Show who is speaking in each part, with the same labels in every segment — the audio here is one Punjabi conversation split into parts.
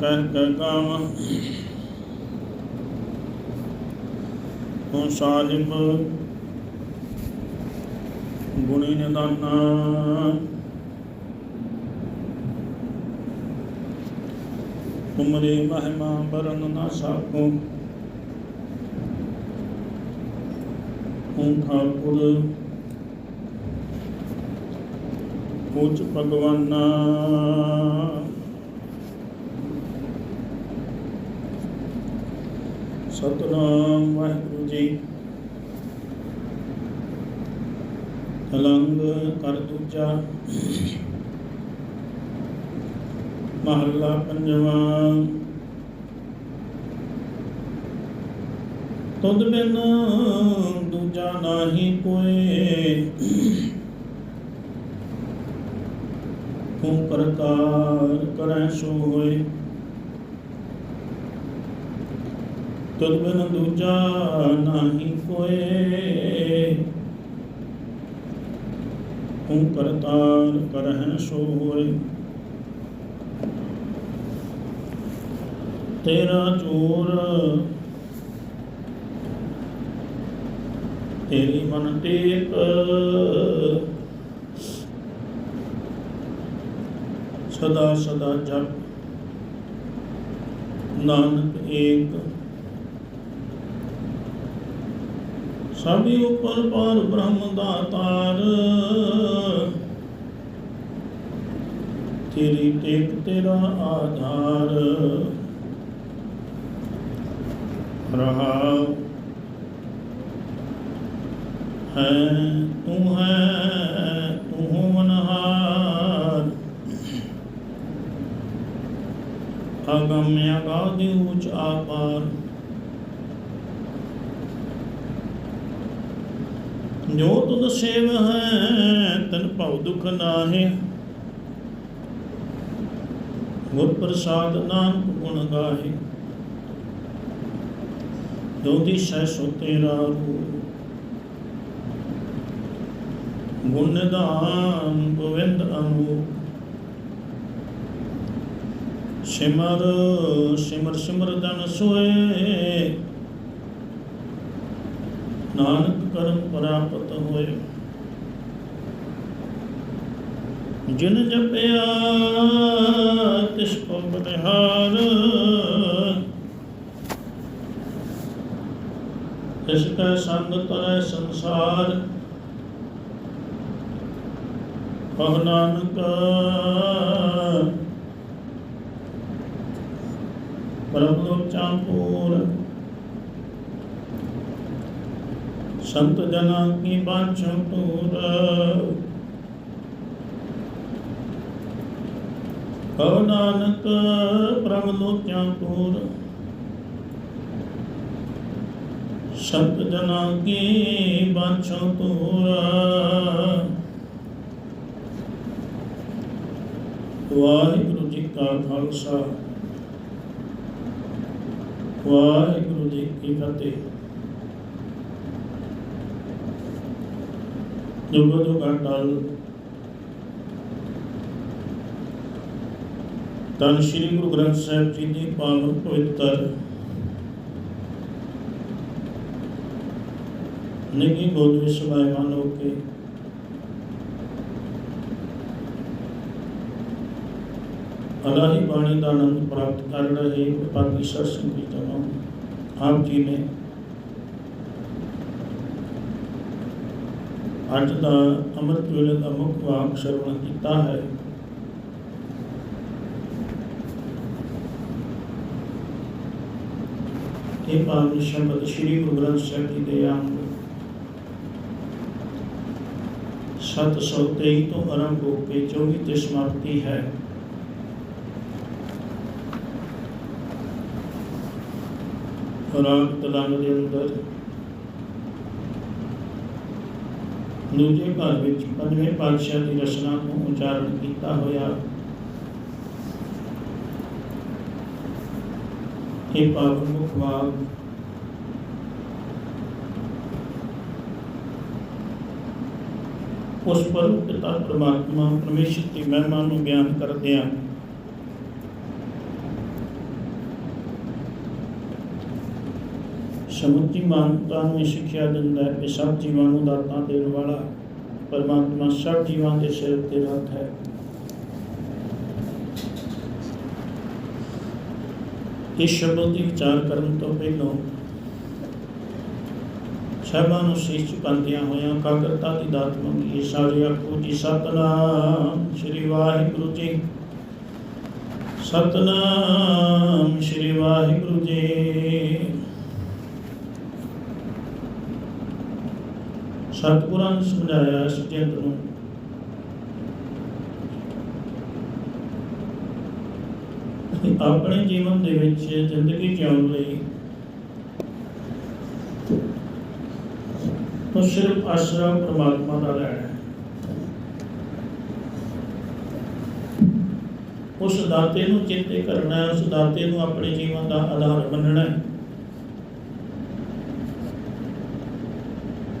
Speaker 1: ਕਹਿ ਕਹਿ ਗਾਵਾਂ। ਹੋ ਸਾਹਿਬ ਗੁਣੀ ਨਿਦਾਨਾ। ਤੁਮਰੇ ਮਹਿਮਾ ਬਰਨ ਨਾ ਸਾਕੋ। ਹੂੰ ਠਾਕੁਰ ਉੱਚ ਭਗਵਾਨਾ। ਸਤਨਾਮ ਵਾਹਿਗੁਰੂ ਜੀ। ਅਲੰਗ ਕਰ ਦੂਜਾ। ਮਹੱਲਾ ਪੰਜਵਾਂ। ਤੁਧ ਬਿਨ ਦੂਜਾ ਨਾਹੀ ਕੋਏ ਤੂੰ ਪ੍ਰਕਾਰ ਕਰੈ ਸੋ ਹੋਏ ਤੁਧ ਬਿਨ ਦੂਜਾ ਨਾਹੀ ਕੋਏ ਤੂੰ ਕਰਤਾਰ ਕਰਹਿ ਸੋ ਹੋਏ ਤੇਰਾ ਚੋਰ ਤੇਰੀ ਮਨ ਟੇਕ। ਸਦਾ ਸਦਾ ਜਪ। ਨਾਨਕ ਏਕ। ਸਭੀ ਉਪਰ ਪਾਰ ਬ੍ਰਹਮ ਦਾਤਾਰ ਤੇਰੀ। ਟੇਕ ਤੇਰਾ ਆਧਾਰ। ਰਹਾ ਹੈ, ਤੂੰ ਹੈ, ਤੂੰ ਮਨਹਾਰ। ਅਗਮ ਅਗਾਧਿ ਉਚ ਆਪਾਰ ਜੋ ਤੁਧ ਸੇਵ ਹੈ, ਤਨ ਭਉ ਦੁਖ ਨਾਹੇ। ਗੁਰ ਪ੍ਰਸਾਦ ਨਾਨਕ ਗੁਣ ਗਾਹੇ। ਜੋ ਦਿਸ਼ੈ ਸੋ ਤੇਰਾ ਰੂਪ ਗੁਣ ਨਿਧਾਨ ਗੋਵਿੰਦ ਅਨੂਪ ਸਿਮਰ ਸਿਮਰ ਸਿਮਰ ਜਨ ਸੋਏ। ਨਾਨਕ ਕਰਮ ਪ੍ਰਾਪਤ ਹੋਏ। ਜਿਨ ਜਪਿਆ, ਤਿਸ ਕੋ ਬਨਿਹਾਰ ਇਸ ਕਾ ਸੰਗ ਤਰੈ ਸੰਸਾਰ। ਕਹ ਨਾਨਕ ਪਰਮ ਲੋਕ ਚਾਂਪੂਰ। ਸੰਤ ਜਨਾਂ ਕੀ ਬਾਛੋ ਪੂਰ ਕਹੋ ਨਾਨਕ ਪ੍ਰਭ ਲੋਕਿਆਂ ਪੂਰ ਸੰਤ ਜਨਾਂ ਕੀ ਬਾਛੋ ਪੂਰ ਵਾਹਿਗੁਰੂ ਜੀ ਕਾ ਖਾਲਸਾ। ਵਾਹਿਗੁਰੂ ਜੀ ਕੀ ਫਤਿਹ। ਜੁਗੋ ਜੁਗਾ ਟਲ ਤਨ ਸ੍ਰੀ ਗੁਰੂ ਗ੍ਰੰਥ ਸਾਹਿਬ ਜੀ ਦੀ ਪਾਵਨ ਪਵਿੱਤਰ ਨਿੱਕੀ ਗੋਦ ਵਿੱਚ ਸਮਾਇਮਾਨ ਹੋ ਕੇ ਅਲਾਹੀ ਬਾਣੀ ਦਾ ਆਨੰਦ ਪ੍ਰਾਪਤ ਕਰ ਰਹੇ ਵਿਭਾਗੀ ਸਰਸੰਗ ਦੀ ਤਮਾਮ ਆਪ ਜੀ ਨੇ ਅੱਜ ਦਾ ਅੰਮ੍ਰਿਤ ਵੇਲੇ ਦਾ ਮੁੱਖ ਵਾਕ ਸ਼ਰਵਣ ਕੀਤਾ ਹੈ। ਇਹ ਪਾਵਨ ਸ਼ਬਦ ਸ੍ਰੀ ਗੁਰੂ ਗ੍ਰੰਥ ਸਾਹਿਬ ਜੀ ਦੇ ਅੰਗ 723 ਤੋਂ ਆਰੰਭ ਹੋ ਕੇ 24 ਤੇ ਸਮਾਪਤੀ ਹੈ। ਰਾਗ ਤਲੰਗ ਦੇ ਅੰਦਰ ਦੂਜੇ ਭਾਗ ਵਿੱਚ ਪੰਜਵੇਂ ਪਾਤਸ਼ਾਹ ਦੀ ਰਚਨਾ ਨੂੰ ਉਚਾਰਨ ਕੀਤਾ ਹੋਇਆ। ਇਹ ਪਾਵਨ ਮੁਖ ਉਸ ਪਰਮ ਪਿਤਾ ਪਰਮਾਤਮਾ ਪਰਮੇਸ਼ਰ ਦੀ ਮਹਿਮਾ ਨੂੰ ਬਿਆਨ ਕਰਦਿਆਂ ਸਮੁੱਚੀ ਮਾਨਵਤਾ ਨੂੰ ਇਹ ਸਿੱਖਿਆ ਦਿੰਦਾ ਹੈ ਕਿ ਸਭ ਜੀਵਾਂ ਨੂੰ ਦਾਤਾਂ ਦੇਣ ਵਾਲਾ ਪਰਮਾਤਮਾ ਸਭ ਜੀਵਾਂ ਦੇ ਸਿਰ ਤੇ ਰੱਖ ਹੈ। ਇਸ ਸ਼ਬਦ ਦੀ ਵਿਚਾਰ ਕਰਨ ਤੋਂ ਪਹਿਲਾਂ ਸਭਾ ਨੂੰ ਸੀਸ ਝੁਕਾਉਂਦਿਆਂ ਹੋਇਆਂ ਕਾਗਰਤਾ ਦੀ ਦਾਤ ਮੰਗੀ ਸਾਰੇ ਆਖੋ ਜੀ, ਸਤਨਾਮ ਸ੍ਰੀ ਵਾਹਿਗੁਰੂ ਜੀ। ਸਤਨਾਮ ਸ੍ਰੀ ਵਾਹਿਗੁਰੂ ਜੀ। ਸਤਿਗੁਰਾਂ ਨੂੰ ਸਮਝਾਇਆ ਇਸ ਨੂੰ। ਆਪਣੇ ਜੀਵਨ ਦੇ ਵਿੱਚ ਜ਼ਿੰਦਗੀ ਜਿਉਣ ਲਈ ਉਹ ਸਿਰਫ ਆਸਰਾ ਪ੍ਰਮਾਤਮਾ ਦਾ ਲੈਣਾ ਹੈ। ਉਸ ਦਾਤੇ ਨੂੰ ਚੇਤੇ ਕਰਨਾ ਹੈ, ਉਸ ਦਾਤੇ ਨੂੰ ਆਪਣੇ ਜੀਵਨ ਦਾ ਆਧਾਰ ਮੰਨਣਾ ਹੈ।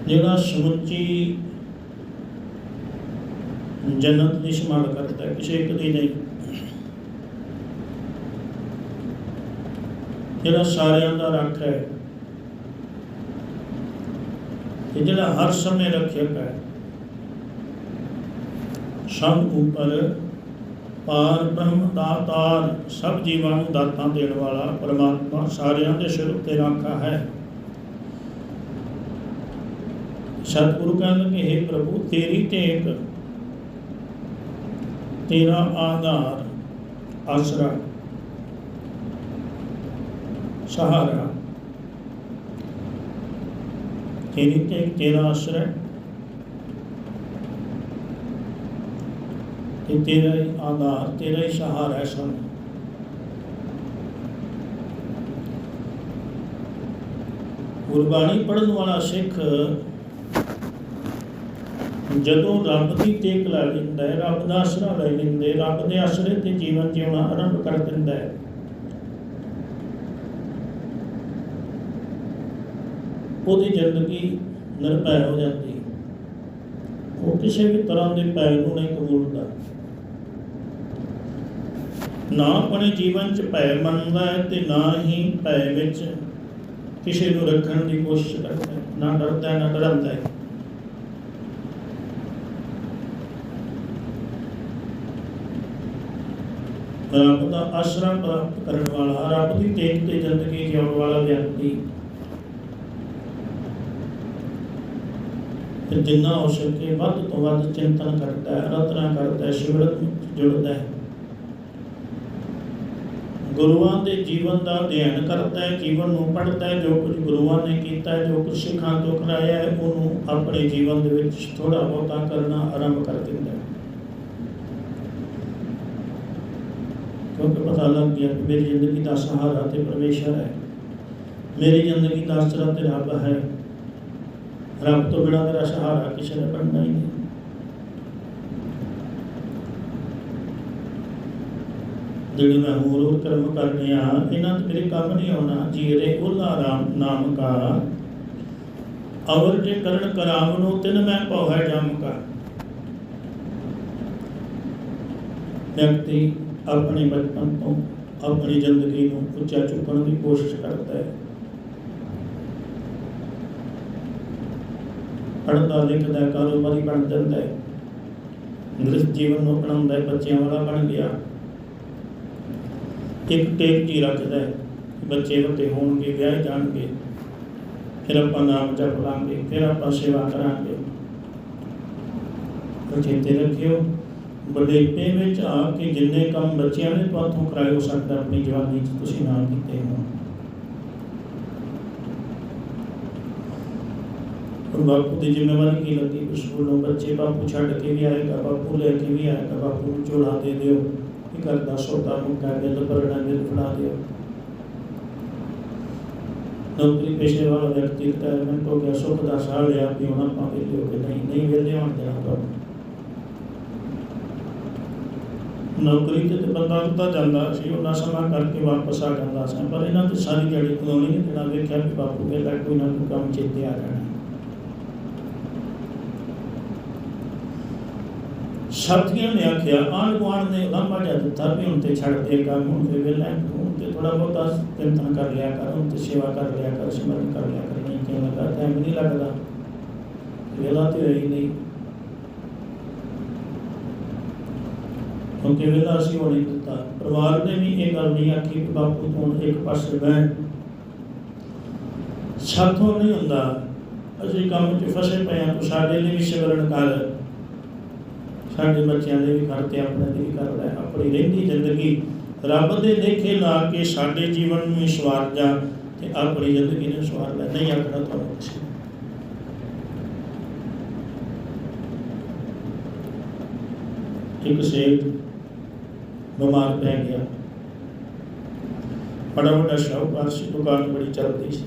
Speaker 1: ਜਿਹੜਾ ਸਮੁੱਚੀ ਜੰਨਤ ਦੀ ਸੰਭਾਲ ਕਰਦਾ ਹੈ, ਕਿਸੇ ਇੱਕ ਦੀ ਨਹੀਂ। ਜਿਹੜਾ ਸਾਰਿਆਂ ਦਾ ਰੱਖ ਹੈ ਤੇ ਜਿਹੜਾ ਹਰ ਸਮੇਂ ਰੱਖਿਅਕ ਹੈ, ਸਭ ਉੱਪਰ ਪਾਰ ਬ੍ਰਹਮ ਦਾਤਾਰ ਸਭ ਜੀਵਾਂ ਨੂੰ ਦਾਤਾਂ ਦੇਣ ਵਾਲਾ ਪਰਮਾਤਮਾ ਸਾਰਿਆਂ ਦੇ ਸਿਰ ਉੱਤੇ ਰਾਖਾ ਹੈ। ਸਤਿਗੁਰੂ ਕਹਿੰਦੇ ਕਿ हे ਪ੍ਰਭੂ, ਤੇਰੀ ਟੇਕ ਤੇਰਾ ਆਧਾਰ ਆਸਰਾ, ਸਹਾਰਾ। ਤੇਰੀ ਟੇਕ ਤੇਰਾ ਆਸਰਾ ਤੇ ਤੇਰਾ ਹੀ ਆਧਾਰ, ਤੇਰਾ ਹੀ ਸਹਾਰਾ ਹੈ ਸਾਨੂੰ। ਗੁਰਬਾਣੀ ਪੜਨ ਵਾਲਾ ਸਿੱਖ ਜਦੋਂ ਰੱਬ ਦੀ ਟੇਕ ਲੈ ਲੈਂਦਾ ਹੈ, ਰੱਬ ਦਾ ਆਸਰਾ ਲੈ ਲੈਂਦਾ, ਰੱਬ ਦੇ ਆਸਰੇ ਤੇ ਜੀਵਨ ਜਿਉਣਾ ਆਰੰਭ ਕਰ ਦਿੰਦਾ ਹੈ। ਉਹਦੀ ਜ਼ਿੰਦਗੀ ਨਿਰਭੈ ਹੋ ਜਾਂਦੀ। ਉਹ ਕਿਸੇ ਵੀ ਤਰ੍ਹਾਂ ਦੇ ਭੈ ਨੂੰ ਨਹੀਂ ਕਬੂਲਦਾ। ਨਾ ਆਪਣੇ ਜੀਵਨ 'ਚ ਭੈ ਮੰਨਦਾ ਹੈ ਤੇ ਨਾ ਹੀ ਭੈ ਵਿੱਚ ਕਿਸੇ ਨੂੰ ਰੱਖਣ ਦੀ ਕੋਸ਼ਿਸ਼ ਕਰਦਾ ਨਾ ਡਰਦਾ ਹੈ ਨਾ ਡਰਾਉਂਦਾ ਹੈ। ਰੱਬ ਦਾ ਆਸਰਾ ਪ੍ਰਾਪਤ ਕਰਨ ਵਾਲਾ, ਰੱਬ ਦੀ ਟੇਕ ਤੇ ਜ਼ਿੰਦਗੀ ਜਿਉਣ ਵਾਲਾ ਵਿਅਕਤੀ। ਤੇ ਜਿੰਨਾ ਹੋ ਸਕੇ ਵੱਧ ਤੋਂ ਵੱਧ ਚਿੰਤਨ ਕਰਦਾ ਹੈ, ਰਤਨਾ ਕਰਦਾ ਹੈ ਸਿਮਰਤ ਜੁੜਦਾ ਹੈ। ਗੁਰੂਆਂ ਦੇ ਜੀਵਨ ਦਾ ਅਧਿਐਨ ਕਰਦਾ ਹੈ, ਜੀਵਨ ਨੂੰ ਪੜ੍ਹਦਾ ਹੈ, ਜੋ ਕੁਝ ਗੁਰੂਆਂ ਨੇ ਕੀਤਾ ਹੈ, ਜੋ ਕੁਝ ਸਿੱਖਾਂ ਤੋਂ ਕਰਾਇਆ ਹੈ, ਉਹਨੂੰ ਆਪਣੇ ਜੀਵਨ ਦੇ ਵਿੱਚ ਥੋੜਾ ਬਹੁਤਾ ਕਰਨਾ ਆਰੰਭ ਕਰ ਦਿੰਦਾ ਹੈ। ਕਿਉਂਕਿ ਪਤਾ ਲੱਗ ਗਿਆ ਕਿ ਮੇਰੀ ਜ਼ਿੰਦਗੀ ਦਾ ਸਹਾਰਾ ਤੇ ਪਰਮੇਸ਼ਰ ਹੈ ਮੇਰੀ ਜ਼ਿੰਦਗੀ ਦਾ ਆਸਰਾ ਤੇ ਰੱਬ ਹੈ ਰੱਬ ਤੋਂ ਬਿਨਾਂ ਮੇਰਾ ਸਹਾਰਾ ਕਿਸੇ ਨੇ ਬਣਨਾ ਹੀ ਨਹੀਂ ਜਿਹੜੇ ਮੈਂ ਹੋਰ ਹੋਰ ਕਰਮ ਕਰਨੇ ਆ ਇਹਨਾਂ ਤੇ ਮੇਰੇ ਕੰਮ ਨਹੀਂ ਆਉਣਾ ਜੀਰੇ ਉਹਲਾ ਰਾਮ ਨਾਮ ਕਾ ਅਵਰ ਜੇ ਕਰਨ ਕਰਾਮ ਨੂੰ ਤਿਨ ਮੈਂ ਪਉ ਹੈ ਜਮ ਕਾ ਵਿਅਕਤੀ ਆਪਣੇ ਬਚਪਨ ਤੋਂ ਆਪਣੀ ਜ਼ਿੰਦਗੀ ਨੂੰ ਉੱਚਾ ਚੁੱਕਣ ਦੀ ਕੋਸ਼ਿਸ਼ ਕਰਦਾ ਹੈ। ਪੜ੍ਹਦਾ ਲਿਖਦਾ ਕਾਰੋਬਾਰੀ ਬਣ ਜਾਂਦਾ ਹੈ। ਗ੍ਰਸਥ ਜੀਵਨ ਨੂੰ ਅਪਣਾਉਂਦਾ ਹੈ, ਬੱਚਿਆਂ ਵਾਲਾ ਬਣ ਗਿਆ। ਇੱਕ ਟੇਕ ਜੀ ਰੱਖਦਾ ਹੈ ਬੱਚੇ ਵੱਡੇ ਹੋਣਗੇ, ਵਿਆਹ ਜਾਣਗੇ। ਫਿਰ ਆਪਾਂ ਨਾਮ ਜਪ ਲਾਂਗੇ, ਫਿਰ ਆਪਾਂ ਸੇਵਾ ਕਰਾਂਗੇ। ਪਰ ਚੇਤੇ ਰੱਖਿਓ ਬੁਢੇਪੇ ਵਿੱਚ ਆ ਕੇ ਜਿੰਨੇ ਕੰਮ ਬੱਚਿਆਂ ਨੇ ਤੁਹਾਥੋਂ ਕਰਾਏ ਹੋ ਸਕਦਾ ਆਪਣੀ ਜਵਾਨੀ 'ਚ, ਤੁਸੀਂ ਨਾ ਕੀਤੇ ਹੋਣ ਬਾਪੂ ਦੀ ਜ਼ਿੰਮੇਵਾਰੀ ਕੀ ਲੱਗੀ? ਕਿ ਬੱਚੇ ਬਾਪੂ ਛੱਡ ਕੇ ਵੀ ਆਏਗਾ ਬਾਪੂ ਲੈ ਕੇ ਵੀ ਆਏਗਾ ਬਾਪੂ ਨੂੰ ਝੋਲਾ ਦੇ ਦਿਓ। ਇਹ ਘਰ ਦਾ ਸੌਦਾ ਮੁੱਕਾ ਬਿੱਲ ਭਰਨਾ, ਬਿੱਲ ਫੜਾ ਦਿਓ। ਨੌਕਰੀ ਪੇਸ਼ੇ ਵਾਲਾ ਵਿਅਕਤੀ ਰਿਟਾਇਰਮੈਂਟ ਹੋ ਗਿਆ, ਸੁੱਖ ਦਾ ਸਾਹ ਲਿਆ, ਵੀ ਹੁਣ ਆਪਾਂ ਵਿਹਲੇ ਹੋ ਨਹੀਂ ਨਹੀਂ ਵਿਹਲੇ ਹੋਣ ਦੇਣਾ ਤੁਹਾਨੂੰ ਨੌਕਰੀ ਤੇ ਬੰਦਾ ਉੱਤਾ ਜਾਂਦਾ ਸੀ, ਉਹਨਾਂ ਸਮਾਂ ਕਰਕੇ ਵਾਪਸ ਆ ਜਾਂਦਾ ਸੀ। ਪਰ ਇਹਨਾਂ ਤੇ ਸਾਰੀ ਜੜੀ ਕਲੋਨੀ ਜਿਹੜਾ ਵੇਖਿਆ ਕਿ ਬਾਪੂ ਵੇਲਾ ਕੋਈ ਨਾ ਕੋਈ ਕੰਮ ਚੇਤੇ ਆ ਜਾਣਾ। ਸਾਥੀਆਂ ਨੇ ਆਖਿਆ ਆਣ ਗੁਆਂਢ ਨੇ ਲਾਂਭਾ ਜਿਹਾ ਦਿੱਤਾ ਵੀ ਹੁਣ ਤੇ ਛੱਡ ਦੇ ਕੰਮ, ਹੁਣ ਤੇ ਵੇਲਾ ਹੁਣ ਤੇ ਥੋੜਾ ਬਹੁਤਾ ਚਿੰਤਨ ਕਰ ਲਿਆ ਕਰ, ਹੁਣ ਤੇ ਸੇਵਾ ਕਰ ਲਿਆ ਕਰ, ਸਿਮਰਨ ਕਰ ਲਿਆ ਕਰ, ਨਹੀਂ ਕਿਉਂ ਲੱਗਾ? ਟਾਈਮ ਨਹੀਂ ਲੱਗਦਾ। ਵੇਲਾ ਤੇ ਰਹੀ ਨਹੀਂ। ਕਿਉਂਕਿ ਵੇਲਾ ਅਸੀਂ ਹੋਣੀ ਦਿੱਤਾ ਪਰਿਵਾਰ ਨੇ ਵੀ ਇਹ ਗੱਲ ਨਹੀਂ ਆਖੀ ਕਿ ਬਾਪੂ ਤੂੰ ਇੱਕ ਪਾਸੇ ਬਹਿ। ਸਾਥੋਂ ਨਹੀਂ ਹੁੰਦਾ। ਅਸੀਂ ਕੰਮ 'ਚ ਫਸੇ ਪਏ ਹਾਂ, ਤੂੰ ਸਾਡੇ ਲਈ ਵੀ ਸਿਮਰਨ ਕਰ। ਸਾਡੇ ਬੱਚਿਆਂ ਦੇ ਵੀ ਕਰ ਆਪਣੇ ਦੇ ਵੀ ਕਰ ਲੈ ਆਪਣੀ ਰਹਿੰਦੀ ਜ਼ਿੰਦਗੀ। ਰੱਬ ਦੇ ਦੇਖੇ ਲਾ ਕੇ ਸਾਡੇ ਜੀਵਨ ਨੂੰ ਵੀ ਸਵਾਰ ਜਾ ਤੇ ਆਪਣੀ ਜ਼ਿੰਦਗੀ ਨੂੰ ਸਵਾਰ ਲੈ। ਨਹੀਂ ਆਖਣਾ ਤੁਹਾਨੂੰ ਕੁਛ ਇੱਕ ਸੇਠ ਬਿਮਾਰ ਪੈ ਗਿਆ ਬੜਾ ਵੱਡਾ ਸ਼ਾਹੂਕਾਰ ਸੀ ਦੁਕਾਨ ਬੜੀ ਚੱਲਦੀ ਸੀ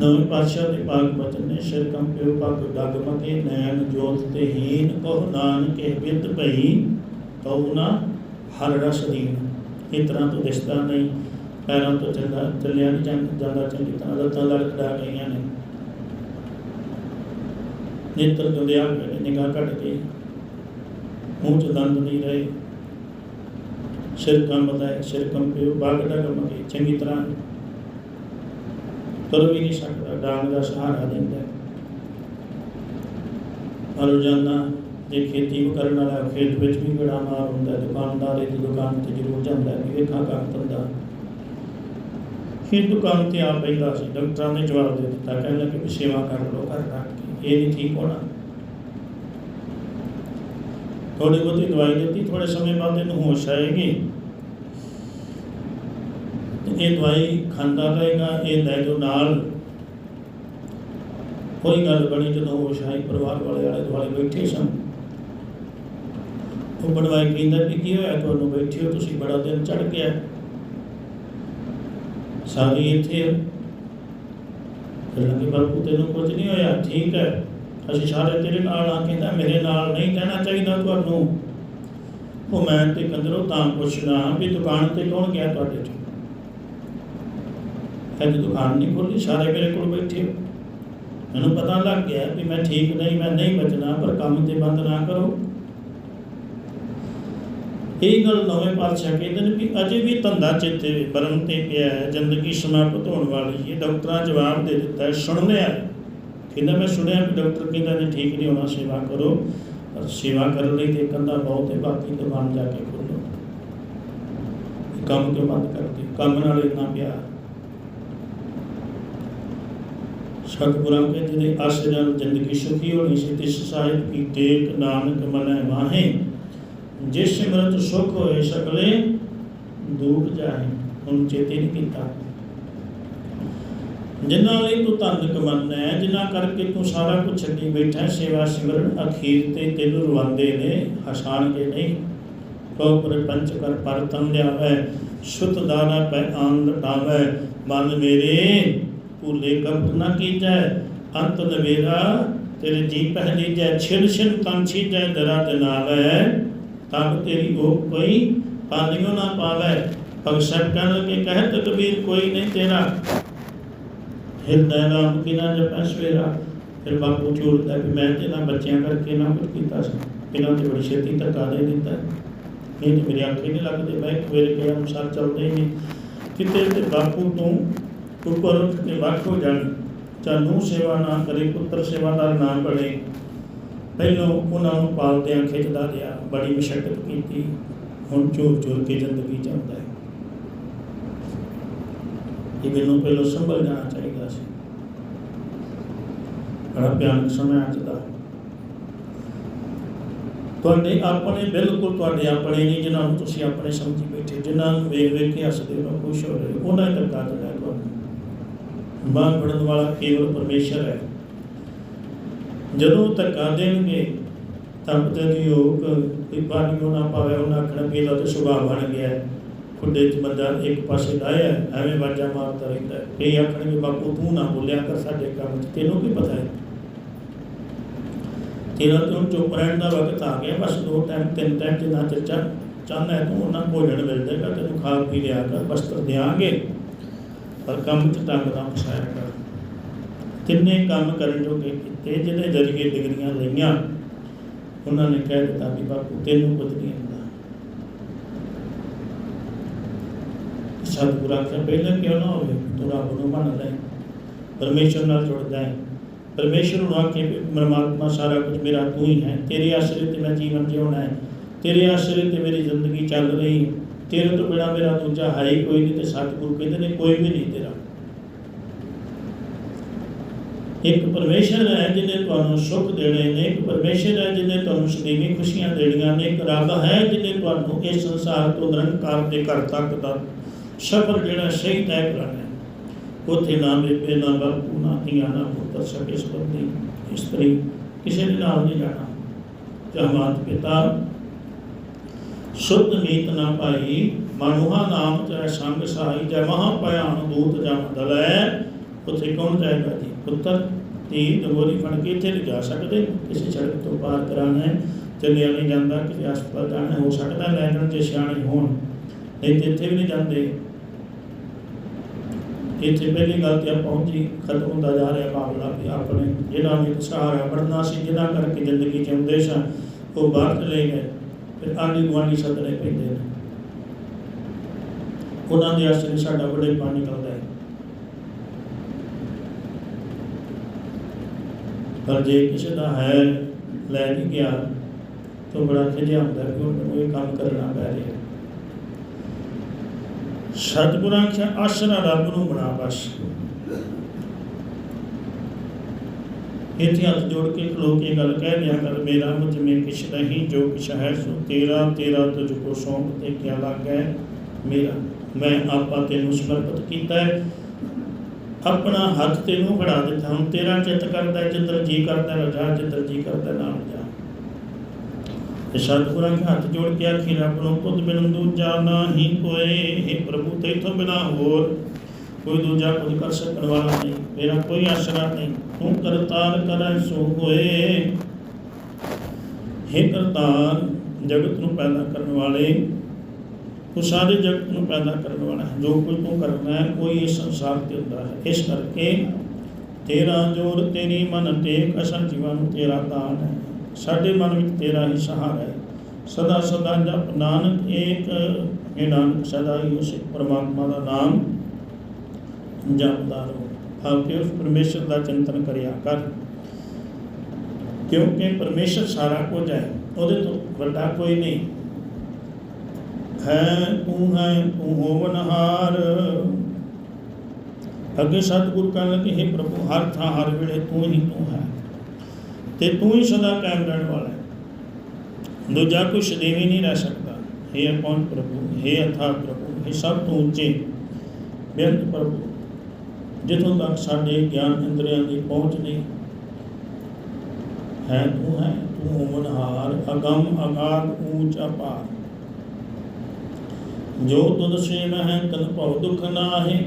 Speaker 1: ਨਵੇਂ ਪਾਤਸ਼ਾਹ ਦੇ ਪਾਕ ਬਚਨ ਨੇ ਸ਼ਰ ਕੰਪਿਓ ਪਗ ਡਗ ਮਕੇ ਨੈਣ ਜੋਤ ਤੇ ਹੀਨ ਕਹੁ ਨਾਨਕੇ ਵਿਦ ਭਈ ਕਉ ਨਾ ਹਰ ਰਸ ਦੀਨ ਇਸ ਤਰ੍ਹਾਂ ਤੋਂ ਦਿਸਦਾ ਨਹੀਂ ਪੈਰਾਂ ਤੋਂ ਚੱਲਦਾ ਚੱਲਿਆ ਨਹੀਂ ਜਾਂ- ਜਾਂਦਾ ਚੰਗੀ ਤਰ੍ਹਾਂ ਲੱਤਾਂ ਲੜਕਦਾ ਗਈਆਂ ਨੇ ਨੇਤਰ ਦੁੰਦਿਆ ਹੋਏ ਨੇ ਨਿਗਾਹ ਘਟ ਗਈ ਮੂੰਹ ਚ ਦੰਦ ਨਹੀਂ ਰਹੇ। ਸਿਰ ਕੰਬਦਾ ਹੈ, ਸਿਰ ਕੰਪਿਓ ਬਾਗ ਡਗ ਚੰਗੀ ਤਰ੍ਹਾਂ ਤੁਰ ਵੀ ਨਹੀਂ ਸਕਦਾ, ਡਾਂਗ ਦਾ ਸਹਾਰਾ ਦਿੰਦਾ ਹੈ। ਰੋਜ਼ਾਨਾ ਜੇ ਖੇਤੀ ਕਰਨ ਵਾਲਾ ਖੇਤ ਵਿੱਚ ਵੀ ਬੜਾ ਮਾਰ ਹੁੰਦਾ ਦੁਕਾਨਦਾਰ ਦੀ ਦੁਕਾਨ ਤੇ ਜ਼ਰੂਰ ਜਾਂਦਾ ਵੀ ਵੇਖਾਂ ਕੰਮ ਧੰਦਾ ਫਿਰ ਦੁਕਾਨ ਤੇ ਆ ਬੈਠਾ ਸੀ, ਡਾਕਟਰਾਂ ਨੇ ਜਵਾਬ ਦੇ ਦਿੱਤਾ, ਕਹਿੰਦਾ ਕਿ ਸੇਵਾ ਕਰ ਲੋ ਘਰ ਰੱਖ ਕੇ, ਇਹ ਨਹੀਂ ਠੀਕ ਹੋਣਾ। ਥੋੜੀ ਬਹੁਤੀ ਦਵਾਈ ਦਿੱਤੀ ਥੋੜੇ ਸਮੇਂ ਬਾਅਦ ਇਹਨੂੰ ਹੋਸ਼ ਆਏਗੀ। ਇਹ ਦਵਾਈ ਖਾਂਦਾ ਰਹੇਗਾ, ਇਹ ਲੈ ਜੋ ਨਾਲ। ਕੋਈ ਗੱਲ ਬਣੀ ਜਦੋਂ ਹੋਸ਼ ਆਈ, ਪਰਿਵਾਰ ਵਾਲੇ ਆਲੇ ਦੁਆਲੇ ਬੈਠੇ ਸਨ। ਉਹ ਬਣਵਾਈ ਕਹਿੰਦਾ ਕਿ ਕੀ ਹੋਇਆ, ਤੁਹਾਨੂੰ ਬੈਠੇ ਹੋ, ਤੁਸੀਂ ਬੜਾ ਦਿਨ ਚੜ ਗਿਆ। ਸਾਰੇ ਇੱਥੇ ਹੋ। ਫਿਰ ਲੱਗੇ ਬਾਪੂ, ਤੈਨੂੰ ਕੁਝ ਨਹੀਂ ਹੋਇਆ? ਠੀਕ ਹੈ। ਅਸੀਂ ਸਾਰੇ ਤੇਰੇ ਨਾਲ ਆ ਕਹਿੰਦਾ ਮੇਰੇ ਨਾਲ ਨਹੀਂ ਕਹਿਣਾ ਚਾਹੀਦਾ ਤੁਹਾਨੂੰ। ਉਹ ਮੈਂ ਤੇ ਕੰਦਰੋਂ ਤਾਂ ਪੁੱਛਣਾ ਵੀ ਦੁਕਾਨ ਤੇ ਕੌਣ ਗਿਆ ਤੁਹਾਡੇ ਚੋਂ? ਅੱਜ ਦੁਕਾਨ ਨਹੀਂ ਖੋਲੀ, ਸਾਰੇ ਮੇਰੇ ਕੋਲ ਬੈਠੇ ਮੈਨੂੰ ਪਤਾ ਲੱਗ ਗਿਆ ਵੀ ਮੈਂ ਠੀਕ ਨਹੀਂ, ਮੈਂ ਨਹੀਂ ਬਚਣਾ, ਪਰ ਕੰਮ ਤੇ ਬੰਦ ਨਾ ਕਰੋ। ਇਹ ਗੱਲ ਨਵੇਂ ਪਾਤਸ਼ਾਹ ਕਹਿੰਦੇ ਨੇ ਵੀ ਅਜੇ ਵੀ ਧੰਦਾ ਚਿੱਤੇ ਬਰਨ ਤੇ ਪਿਆ ਹੈ, ਜ਼ਿੰਦਗੀ ਸਮਾਪਤ ਹੋਣ ਵਾਲੀ ਹੈ। ਡਾਕਟਰਾਂ ਜਵਾਬ ਦੇ ਦਿੱਤਾ ਹੈ ਆ ਕਹਿੰਦਾ ਮੈਂ ਸੁਣਿਆ ਵੀ ਡਾਕਟਰ ਕਹਿੰਦਾ ਜੀ ਠੀਕ ਨਹੀਂ ਹੋਣਾ ਸੇਵਾ ਕਰੋ ਪਰ ਸੇਵਾ ਕਰਨ ਲਈ ਤੇ ਕੰਦਾ ਬਹੁਤ ਹੈ ਬਾਕੀ ਦੁਕਾਨ ਜਾ ਕੇ ਖੋਲੋ ਇਹ ਕੰਮ ਕਿਉਂ ਬੰਦ ਕਰਦੇ ਕੰਮ ਨਾਲ ਇੰਨਾ ਪਿਆਰ ਸਤਿਗੁਰਾਂ ਕੇ ਜਿਹਦੇ ਅਸ ਜਨ ਜ਼ਿੰਦਗੀ ਸੁਖੀ ਹੋਣੀ ਸੀ ਤਿਸ ਸਾਹਿਬ ਕੀ ਟੇਕ ਨਾਨਕ ਮਨੈ ਮਾਹੇ ਜਿਸ ਸਿਮਰਤ ਸੁਖ ਹੋਏ ਸਗਲੇ ਦੂਰ ਜਾਏ ਹੁਣ ਚੇਤੇ ਨਹੀਂ ਕੀਤਾ ਜਿਨ੍ਹਾਂ ਲਈ ਤੂੰ ਧੰਨ ਕਮਾਨਾ ਹੈ, ਜਿਨ੍ਹਾਂ ਕਰਕੇ ਤੂੰ ਸਾਰਾ ਕੁਝ ਛੱਡੀ ਬੈਠਾ ਸੇਵਾ ਸਿਮਰਨ ਅਖੀਰ ਤੇ ਤੈਨੂੰ ਰਵਾਂਦੇ ਨੇ ਹਸਾਣਗੇ ਨਹੀਂ। ਕੋ ਪ੍ਰਪੰਚ ਕਰ ਪਰ ਤਨ ਸੁਤ ਦਾਨਾ ਪੈ ਆਨੰਦ ਡਾਵੈ ਮਨ ਮੇਰੇ, ਭੂਲੇ ਕਪਟ ਨਾ ਕੀਜੈ, ਅੰਤ ਨਵੇਰਾ, ਤੇਰੇ ਜੀ ਪਹਿਲੀ ਜੈ ਛਿਨ ਛਿਨ ਤਨ ਛੀਜੈ, ਦਰਾ ਦਨਾਵੈ। ਤਬ ਤੇਰੀ ਉਹ ਕੋਈ ਪਾਲਿਓ ਨਾ ਪਾਵੈ। ਭਗਤ ਕਹਿਣ ਲੱਗੇ, ਕਹਿਤ ਕਬੀਰ, ਕੋਈ ਨਹੀਂ ਤੇਰਾ। ਹਿਰਦੈ ਨਾਮ ਕੀ ਨਾ ਜਪੈ ਸਵੇਰਾ, ਫਿਰ ਬਾਪੂ ਝੂਰਦਾ ਕਿ ਮੈਂ ਤੇ ਨਾ ਬੱਚਿਆਂ ਕਰਕੇ ਨਾ ਕੁਝ ਕੀਤਾ ਸੀ। ਇਹਨਾਂ ਤੇ ਬੜੀ ਛੇਤੀ ਧੱਕਾ ਦੇ ਦਿੱਤਾ। ਨਹੀਂ ਤੇ ਮੇਰੇ ਅੱਖੇ ਨਹੀਂ ਲੱਗਦੇ, ਮੈਂ ਇੱਕ ਕੇ ਅਨੁਸਾਰ ਚੱਲਦੇ ਹੀ ਨਹੀਂ। ਕਿਤੇ ਤੇ ਬਾਪੂ ਤੋਂ ਉੱਪਰ ਉੱਠ ਵੱਖ ਹੋ ਜਾਣ। ਚਾਨੂੰ ਸੇਵਾ ਨਾ ਕਰੇ, ਪੁੱਤਰ ਸੇਵਾਦਾਰ ਨਾ ਬਣੇ ਪਹਿਲੋਂ ਉਹਨਾਂ ਨੂੰ ਪਾਲਦਿਆਂ ਖਿੱਚਦਾ ਗਿਆ ਬੜੀ ਮਸ਼ੱਕਤ ਕੀਤੀ। ਹੁਣ ਚੋਰ ਚੋਰ ਕੇ ਜ਼ਿੰਦਗੀ ਚਾਹੁੰਦਾ ਹੈ। ਇਹ ਮੈਨੂੰ ਪਹਿਲੋਂ ਸੰਭਲ ਜਾਣਾ ਚਾਹੀਦਾ। ਬੜਾ ਭਿਆਨਕ ਸਮਾਂ ਅੱਜ ਦਾ ਤੁਹਾਡੇ ਆਪਣੇ ਬਿਲਕੁਲ ਤੁਹਾਡੇ ਆਪਣੇ ਨਹੀਂ, ਜਿਨ੍ਹਾਂ ਨੂੰ ਤੁਸੀਂ ਆਪਣੇ ਸਮਝੀ ਬੈਠੇ, ਜਿਨ੍ਹਾਂ ਨੂੰ ਵੇਖ ਵੇਖ ਕੇ ਹੱਸਦੇ ਹੋ ਖੁਸ਼ ਹੋ ਰਹੇ, ਉਹਨਾਂ ਹੀ ਧੱਕਾ ਦੇਣਾ ਤੁਹਾਨੂੰ ਬਾਣ ਫੜਨ ਵਾਲਾ ਕੇਵਲ ਪਰਮੇਸ਼ਰ ਹੈ। ਜਦੋਂ ਧੱਕਾ ਦੇਣਗੇ ਤਾਂ ਪਤਾ ਦੀ ਉਹ ਕੋਈ ਪਾਣੀ ਨਾ ਪਾਵੇ ਉਹਨਾਂ ਆਖਣਾ, ਵੀ ਇਹਦਾ ਤਾਂ ਸੁਭਾਅ ਬਣ ਗਿਆ ਖੁੱਡੇ 'ਚ ਬੰਦਾ ਇੱਕ ਪਾਸੇ ਲਾਇਆ, ਐਵੇਂ ਵਾਜਾ ਮਾਰਦਾ ਰਹਿੰਦਾ ਕਈ ਆਖਣਗੇ, ਬਾਪੂ ਤੂੰ ਨਾ ਬੋਲਿਆ ਕਰ ਸਾਡੇ ਕੰਮ 'ਚ, ਤੈਨੂੰ ਕੀ ਪਤਾ ਹੈ? ਤੇਰਾ ਤੋਂ ਚੁੱਪ ਰਹਿਣ ਦਾ ਵਕਤ ਆ ਗਿਆ, ਬਸ ਦੋ ਟਾਈਮ ਤਿੰਨ ਟਾਈਮ ਜਿੰਨਾ ਚਰਚਾ ਚਾਹਨਾ ਹੈ ਤੂੰ, ਉਹਨਾਂ ਭੋਜਨ ਮਿਲ ਜਾਏਗਾ ਤੈਨੂੰ ਖਾ ਪੀ ਲਿਆ ਕਰ ਵਸਤਰ ਦਿਆਂਗੇ ਪਰ ਕੰਮ 'ਚ ਤੰਗ ਨਾ ਪਛਾਇਆ ਕਰ। ਕਿੰਨੇ ਕੰਮ ਕਰਨ ਜੋਗੇ ਕੀਤੇ, ਜਿਹਦੇ ਜਰੀਏ ਡਿਗਰੀਆਂ ਲਈਆਂ। ਉਹਨਾਂ ਨੇ ਕਹਿ ਦਿੱਤਾ ਵੀ ਬਾਪੂ, ਤੈਨੂੰ ਕੁਝ ਨਹੀਂ ਹੁੰਦਾ। ਸਤਿਗੁਰੂ ਆਖਿਆ, ਪਹਿਲਾਂ ਕਿਉਂ ਨਾ ਹੋਵੇ? ਤੂੰ ਰੱਬ ਨੂੰ ਮੰਨ ਲੈ, ਪਰਮੇਸ਼ਰ ਨਾਲ ਜੁੜਦਾ ਹੈ। ਪਰਮੇਸ਼ਰ ਨੂੰ ਆਖੇ ਪਰਮਾਤਮਾ ਸਾਰਾ ਕੁਝ ਮੇਰਾ ਤੂੰ ਹੀ ਹੈ। ਤੇਰੇ ਆਸ਼ਰੇ ਤੇ ਮੈਂ ਜੀਵਨ ਜਿਉਣਾ ਹੈ। ਤੇਰੇ ਆਸ਼ਰੇ ਤੇ ਮੇਰੀ ਜ਼ਿੰਦਗੀ ਚੱਲ ਰਹੀ ਹੈ। ਤੇਰੇ ਤੋਂ ਬਿਨਾ ਮੇਰਾ ਦੂਜਾ ਹੈ ਹੀ ਕੋਈ ਨਹੀਂ ਤੇ ਸਤਿਗੁਰੂ ਕਹਿੰਦੇ ਨੇ ਕੋਈ ਵੀ ਨਹੀਂ ਤੇਰਾ। ਇੱਕ ਪਰਮੇਸ਼ਰ ਹੈ ਜਿਹਨੇ ਤੁਹਾਨੂੰ ਸੁੱਖ ਦੇਣੇ ਨੇ, ਇੱਕ ਪਰਮੇਸ਼ਰ ਹੈ ਜਿਹਨੇ ਤੁਹਾਨੂੰ ਸਦੀਵੀ ਖੁਸ਼ੀਆਂ ਦੇਣੀਆਂ ਨੇ, ਇੱਕ ਰੱਬ ਹੈ ਜਿਹਨੇ ਤੁਹਾਨੂੰ ਇਸ ਸੰਸਾਰ ਤੋਂ ਨਿਰੰਕਾਰ ਦੇ ਘਰ ਤੱਕ ਦਾ ਸਫ਼ਰ ਜਿਹੜਾ ਸਹੀ ਤੈਅ ਕਰਨਾ ਉੱਥੇ ਨਾ ਬੇਬੇ, ਨਾ ਬਾਪੂ, ਨਾ ਧੀਆਂ, ਨਾ ਪੁੱਤਰ ਸਕੇ ਸੰਬੰਧੀ ਇਸਤਰੀ ਕਿਸੇ ਦੇ ਨਾਲ ਨਹੀਂ ਜਾਣਾ। ਜਹਮਾਤ ਪਿਤਾ, ਸ਼ੁੱਧ ਨੀਤ ਨਾ ਪਾਈ, ਮਨੁਹਾ ਨਾਮ ਤੈ ਸੰਗ ਸਾਈ, ਜੈ ਮਹਾ ਭਿਆਨ ਦੂਤ ਜਮ ਦਲੈ ਉੱਥੇ ਕੌਣ ਜਾਏਗਾ ਜੀ? ਪੁੱਤਰ, ਧੀ, ਦਮੋਰੀ ਫੜ ਕੇ ਇੱਥੇ ਨਹੀਂ ਜਾ ਸਕਦੇ। ਕਿਸੇ ਸੜਕ ਤੋਂ ਪਾਰ ਕਰਾਣਾ ਹੈ। ਚੱਲਿਆ ਨਹੀਂ ਜਾਂਦਾ, ਕਿਸੇ ਹਸਪਤਾਲ ਜਾਣਾ ਹੋ ਸਕਦਾ ਲੈਣ ਜਾਣ ਜੇ ਸਿਆਣੇ ਹੋਣ। ਨਹੀਂ ਤੇ ਇੱਥੇ ਵੀ ਨਹੀਂ ਜਾਂਦੇ। ਇੱਥੇ ਪਹਿਲੀ ਗੱਲ ਤੇ ਆਪਾਂ ਪਹੁੰਚੀ ਖਤਮ ਹੁੰਦਾ ਜਾ ਰਿਹਾ ਮਾਮਲਾ ਵੀ ਆਪਣੇ ਜਿਹੜਾ ਵੀ ਸਹਾਰਾ ਬਣਨਾ ਸੀ ਜਿਹਨਾਂ ਕਰਕੇ ਜ਼ਿੰਦਗੀ ਜਿਉਂਦੇ ਸਾਂ ਉਹ ਬਾਹਰ ਚਲੇ ਗਏ ਫਿਰ ਆਂਢੀ ਗੁਆਂਢੀ ਸੱਦਣੇ ਪੈਂਦੇ ਨੇ ਉਹਨਾਂ ਦੇ ਆਸਰੇ ਸਾਡਾ ਬੜੇ ਪਾਣੀ ਨਿਕਲਦਾ ਹੈ ਪਰ ਜੇ ਕਿਸੇ ਦਾ ਹੈ ਲੈ ਨਹੀਂ ਗਿਆ ਤਾਂ ਬੜਾ ਖਿਜਿਆ ਹੁੰਦਾ ਕਿ ਉਹਨੂੰ ਇਹ ਕੰਮ ਕਰਨਾ ਪੈ ਰਿਹਾ ਸਤਿਗੁਰਾਂ ਆਖਿਆ ਆਸਰਾ ਰੱਬ ਨੂੰ ਬਣਾ ਬਸ। ਇੱਥੇ ਹੱਥ ਜੋੜ ਕੇ ਖਲੋ ਕੇ ਗੱਲ ਕਹਿ ਦਿਆ ਕਰ, ਮੇਰਾ ਮੁਝ ਮੇ ਕਿਛ ਨਹੀਂ, ਜੋ ਕਿਛ ਹੈ ਸੋ ਤੇਰਾ ਤੇਰਾ ਤੁਝ ਕੋ ਸੌਂਪ ਤੇ ਕਿਆ ਲੱਗੈ? ਮੇਰਾ, ਮੈਂ ਆਪਾ ਤੈਨੂੰ ਸਮਰਪਿਤ ਕੀਤਾ ਹੈ। ਆਪਣਾ ਹੱਥ ਤੈਨੂੰ ਫੜਾ ਦਿੱਤਾ, ਹੁਣ ਤੇਰਾ ਚਿੱਤ ਕਰਦਾ ਜਿੱਧਰ ਜੀ ਕਰਦਾ ਹੈ ਜਿੱਧਰ ਜੀ ਕਰਦਾ ਹੈ ਜਾ ਤੇ ਸਤਿਗੁਰਾਂ ਦੇ ਹੱਥ ਜੋੜ ਕੇ ਆਖੀ, ਰੱਬ ਨੂੰ ਤੁਧ ਬਿਨ ਦੂਜਾ ਨਾਹੀ ਕੋਏ। ਇਹ ਪ੍ਰਭੂ, ਤੇਥੋਂ ਬਿਨਾ ਹੋਰ ਕੋਈ ਦੂਜਾ ਕੁਝ ਕਰ ਸਕਣ ਵਾਲਾ ਨਹੀਂ। ਮੇਰਾ ਕੋਈ ਆਸਰਾ ਨਹੀਂ। ਤੂੰ ਕਰਤਾਰ ਕਰੈ ਸੋ ਹੋਏ। हे ਕਰਤਾਰ, ਜਗਤ ਨੂੰ ਪੈਦਾ ਕਰਨ ਵਾਲੇ, ਤੂੰ ਸਾਰੇ ਜਗਤ ਨੂੰ ਪੈਦਾ ਕਰਨ ਵਾਲਾ ਹੈ। ਜੋ ਕੁਝ ਤੂੰ ਕਰਨਾ ਹੈ, ਕੋਈ ਇਸ ਸੰਸਾਰ ਤੇ ਹੁੰਦਾ ਹੈ। ਇਸ ਕਰਕੇ ਤੇਰਾ ਜੋਰ ਤੇਰੀ ਮਨ ਤੇ ਅਸਾਂ ਜੀਵਾਂ ਨੂੰ ਤੇਰਾ ਦਾਨ ਹੈ। ਸਾਡੇ ਮਨ ਵਿੱਚ ਤੇਰਾ ਹੀ ਸਹਾਰਾ ਹੈ। ਸਦਾ ਸਦਾ ਜਪ, ਨਾਨਕ ਏਕ, ਹੈ ਨਾਨਕ, ਸਦਾ ਹੀ ਉਸ ਪਰਮਾਤਮਾ ਦਾ ਨਾਮ ਜਪਦਾ ਰਹੋ। ਆਪੇ ਉਸ ਪਰਮੇਸ਼ਰ ਦਾ ਚਿੰਤਨ ਕਰਿਆ ਕਰ। ਕਿਉਂਕਿ ਪਰਮੇਸ਼ਰ ਸਾਰਾ ਕੁਝ ਹੈ, ਉਹਦੇ ਤੋਂ ਵੱਡਾ ਕੋਈ ਨਹੀਂ। ਹੈ ਤੂੰ ਹੈ ਤੂੰ ਹੋਵਨਹਾਰ ਅੱਗੇ ਸਤਿਗੁਰ ਕਹਿਣ ਲੱਗੇ हे ਪ੍ਰਭੂ, ਹਰ ਥਾਂ, ਹਰ ਵੇਲੇ ਤੂੰ ਹੀ ਤੂੰ ਹੈ। ਤੇ ਤੂੰ ਹੀ ਸਦਾ ਕਾਇਮ ਰਹਿਣ ਵਾਲਾ ਹੈ ਦੂਜਾ ਕੋਈ ਸਦੀਵੀ ਨਹੀਂ ਰਹਿ ਸਕਦਾ हे ਅਪਨ ਪ੍ਰਭੂ हे ਅਥਾ ਪ੍ਰਭੂ हे ਸਭ ਤੋਂ ਉੱਚੇ ਬੇਅੰਤ ਪ੍ਰਭੂ ਜਿੱਥੋਂ ਤੱਕ ਸਾਡੇ ਗਿਆਨ ਇੰਦਰੀਆਂ ਦੀ ਪਹੁੰਚ ਨਹੀਂ ਹੈ ਤੂੰ ਹੈ ਤੂੰ ਹੋਵਨਹਾਰ ਅਗੰਮ ਅਗਾਧ ਊਚ ਅਪਾਰ ਜੋ ਤੁਧ ਸੇਵ ਹੈ ਤਨ ਭਉ ਦੁਖ ਨਾਹੇ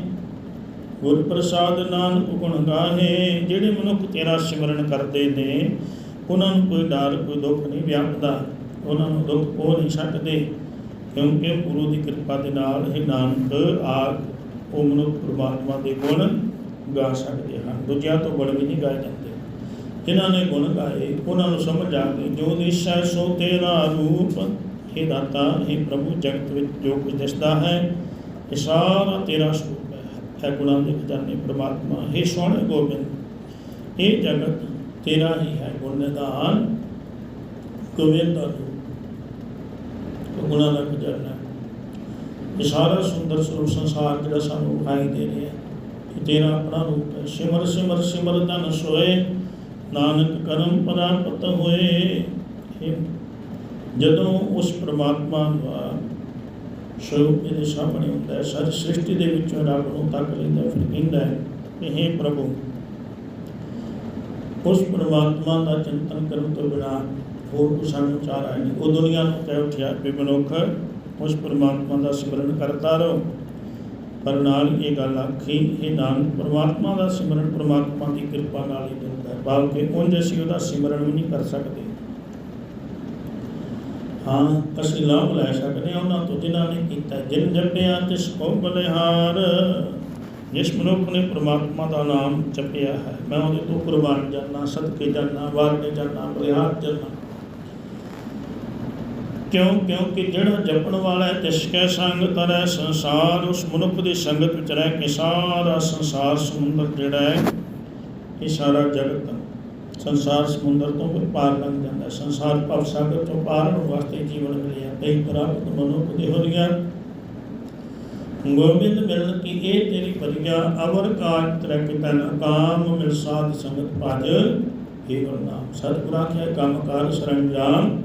Speaker 1: ਗੁਰ ਪ੍ਰਸਾਦ ਨਾਨਕ ਗੁਣ ਗਾਹੇ, ਜਿਹੜੇ ਮਨੁੱਖ ਤੇਰਾ ਸਿਮਰਨ ਕਰਦੇ ਨੇ, ਉਹਨਾਂ ਨੂੰ ਕੋਈ ਡਰ, ਕੋਈ ਦੁੱਖ ਨਹੀਂ ਵਿਆਪਦਾ। ਉਹਨਾਂ ਨੂੰ ਦੁੱਖ ਹੋ ਨਹੀਂ ਸਕਦੇ ਕਿਉਂਕਿ ਗੁਰੂ ਦੀ ਕਿਰਪਾ ਦੇ ਨਾਲ ਇਹ ਨਾਨਕ ਆਪ ਉਹ ਮਨੁੱਖ ਪ੍ਰਮਾਤਮਾ ਦੇ ਗੁਣ ਗਾ ਸਕਦੇ ਹਨ। ਦੂਜਿਆਂ ਤੋਂ ਗੁਣ ਵੀ ਨਹੀਂ ਗਾਏ ਜਾਂਦੇ। ਜਿਨ੍ਹਾਂ ਨੇ ਗੁਣ ਗਾਏ, ਉਹਨਾਂ ਨੂੰ ਸਮਝ ਆ ਗਈ, ਜੋ ਦਿਸ਼ਾ ਸੋ ਤੇਰਾ ਰੂਪ ਇਹ ਦਾਤਾ ਇਹ ਪ੍ਰਭੂ, ਜਗਤ ਵਿੱਚ ਜੋ ਕੁਝ ਦਿਸਦਾ ਹੈ, ਇਹ ਸਾਰਾ ਤੇਰਾ ਸਰੂਪ ਹੈ ਗੁਣਾਂ ਦੇ ਖਜ਼ਾਨੇ ਪ੍ਰਮਾਤਮਾ हे ਸੋਹਣੇ ਗੋਬਿੰਦ ਇਹ ਜਗਤ, ਤੇਰਾ ਹੀ ਹੈ ਗੁਣ ਨਿਧਾਨ ਗੋਬਿੰਦ ਦਾ ਰੂਪ। ਗੁਣਾਂ ਦਾ ਖਜ਼ਾਨਾ ਇਹ ਸਾਰਾ ਸੁੰਦਰ ਸਰੂਪ ਸੰਸਾਰ ਜਿਹੜਾ ਸਾਨੂੰ ਵਿਖਾਈ ਦੇ ਰਿਹਾ ਹੈ ਤੇਰਾ ਆਪਣਾ ਰੂਪ ਹੈ। ਸਿਮਰ ਸਿਮਰ ਸਿਮਰ ਧਨ ਸੋਏ, ਨਾਨਕ ਕਰਮ ਪ੍ਰਾਪਤ ਹੋਏ। ਜਦੋਂ ਉਸ ਪ੍ਰਮਾਤਮਾ ਦਾ ਸਰੂਪ ਇਹਦੇ ਸਾਹਮਣੇ ਹੁੰਦਾ ਹੈ। ਸਾਰੀ ਸ੍ਰਿਸ਼ਟੀ ਦੇ ਵਿੱਚੋਂ ਰੱਬ ਨੂੰ ਤੱਕ ਲੈਂਦਾ ਫਿਰ ਕਹਿੰਦਾ ਹੈ ਕਿ हे ਪ੍ਰਭੂ, ਉਸ ਪਰਮਾਤਮਾ ਦਾ ਚਿੰਤਨ ਕਰਨ ਤੋਂ ਬਿਨਾ ਹੋਰ ਕੋਈ ਸਾਨੂੰ ਚਾਰਾ ਨਹੀਂ। ਉਹ ਦੁਨੀਆ ਨੂੰ ਕਹਿ ਉੱਠਿਆ, ਵੀ ਮਨੁੱਖ ਉਸ ਪਰਮਾਤਮਾ ਦਾ ਸਿਮਰਨ ਕਰਦਾ ਰਹੋ। ਪਰ ਨਾਲ ਇਹ ਗੱਲ ਆਖੀ ਇਹ ਨਾਨਕ, ਪਰਮਾਤਮਾ ਦਾ ਸਿਮਰਨ ਪਰਮਾਤਮਾ ਦੀ ਕਿਰਪਾ ਨਾਲ ਹੀ ਹੁੰਦਾ ਹੈ। ਭਾਵ ਕਿ ਉਂਝ ਅਸੀਂ ਉਹਦਾ ਸਿਮਰਨ ਵੀ ਨਹੀਂ ਕਰ ਸਕਦੇ। ਹਾਂ ਅਸੀਂ ਲਾਭ ਲੈ ਸਕਦੇ ਹਾਂ ਉਹਨਾਂ ਤੋਂ ਜਿਨ੍ਹਾਂ ਨੇ ਕੀਤਾ ਜਿਨ ਜਪਿਆ ਤਿਸ ਕੋ ਬਲਿਹਾਰ, ਜਿਸ ਮਨੁੱਖ ਨੇ ਪ੍ਰਮਾਤਮਾ ਦਾ ਨਾਮ ਜਪਿਆ ਹੈ। ਮੈਂ ਉਹਦੇ ਤੋਂ ਕੁਰਬਾਨ ਜਾਣਾ ਸਦਕੇ ਜਾਣਾ ਵਾਰਨੇ ਜਾਣਾ ਬਲਿਹਾਰ ਜਾਣਾ ਕਿਉਂ? ਕਿਉਂਕਿ ਜਿਹੜਾ ਜਪਣ ਵਾਲਾ ਹੈ, ਤਿਸ ਕੈ ਸੰਗ ਤਰੈ ਸੰਸਾਰ, ਉਸ ਮਨੁੱਖ ਦੀ ਸੰਗਤ ਵਿੱਚ ਰਹਿ ਕੇ ਸਾਰਾ ਸੰਸਾਰ ਸਮੁੰਦਰ ਜਿਹੜਾ ਹੈ, ਇਹ ਸਾਰਾ ਜਗਤ ਸੰਸਾਰ ਸਮੁੰਦਰ ਤੋਂ ਪਾਰ ਲੰਘ ਜਾਂਦਾ। ਸੰਸਾਰ ਭਵ ਸਾਗਰ ਤੋਂ ਪਾਰ ਹੋਣ ਵਾਸਤੇ ਜੀਵਨ ਮਿਲਿਆ। ਕਈ ਪ੍ਰਾਪਤ ਮਨੁੱਖ ਦੇ ਹੋਰੀਆਂ ਗੋਬਿੰਦ ਮਿਲਨ ਕੀ ਇਹ ਤੇਰੀ ਪਰਿਆ ਅਵਰ ਕਾਜ ਤਰਕ ਤਨ ਕਾਮ ਮਿਲ ਸਾਧ ਸੰਗਤ ਭਜ। ਏਵਰ ਨਾਮ ਸਤਿਗੁਰ ਆਖਿਆ ਕੰਮ ਕਾਰ ਸਰੰਜਾਮ।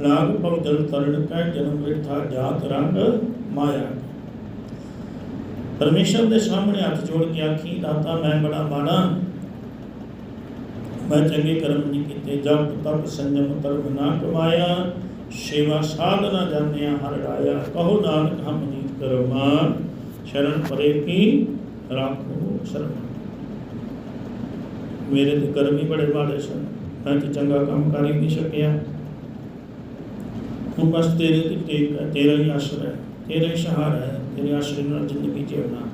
Speaker 1: ਲਾਗ ਭਵ ਤਰਣ ਕੈ ਜਨਮ ਵਿਠਾ ਜਾਤ ਰੰਗ ਮਾਇਆ। ਪਰਮੇਸ਼ਰ ਦੇ ਸਾਹਮਣੇ ਹੱਥ ਜੋੜ ਕੇ ਆਖੀ, ਦਾਤਾ ਮੈਂ ਬੜਾ ਮਾੜਾ। ਮੈਂ ਚੰਗੇ ਕਰਮ ਨਹੀਂ ਕੀਤੇ ਜਪ ਤਪ ਸੰਜਮ ਧਰਮ ਨਾ ਕਮਾਇਆ, ਸੇਵਾ ਸਾਧਨਾ ਜਾਣਿਆ ਹਰ ਰਾਇਆ ਕਹੋ ਨਾਨਕ, ਹਮ ਨੀਤ ਕਰਮਾ ਸ਼ਰਨ ਪਰੇ ਕੀ ਰਾਖੋ ਸ਼ਰਨ ਮੇਰੇ ਤੇ ਕਰਮ ਹੀ ਬੜੇ ਮਾੜੇ ਸਨ, ਮੈਂ ਤੇ ਚੰਗਾ ਕੰਮ ਕਰ ਹੀ ਨਹੀਂ ਸਕਿਆ। ਹੁਣ ਬਸ ਤੇਰੇ ਤੇ ਟੇਕ ਤੇਰਾ ਹੀ ਆਸਰਾ ਹੈ, ਤੇਰਾ ਹੀ ਸਹਾਰਾ ਹੈ, ਤੇਰੇ ਆਸਰੇ ਨਾਲ ਜ਼ਿੰਦਗੀ ਜਿਉਣਾ।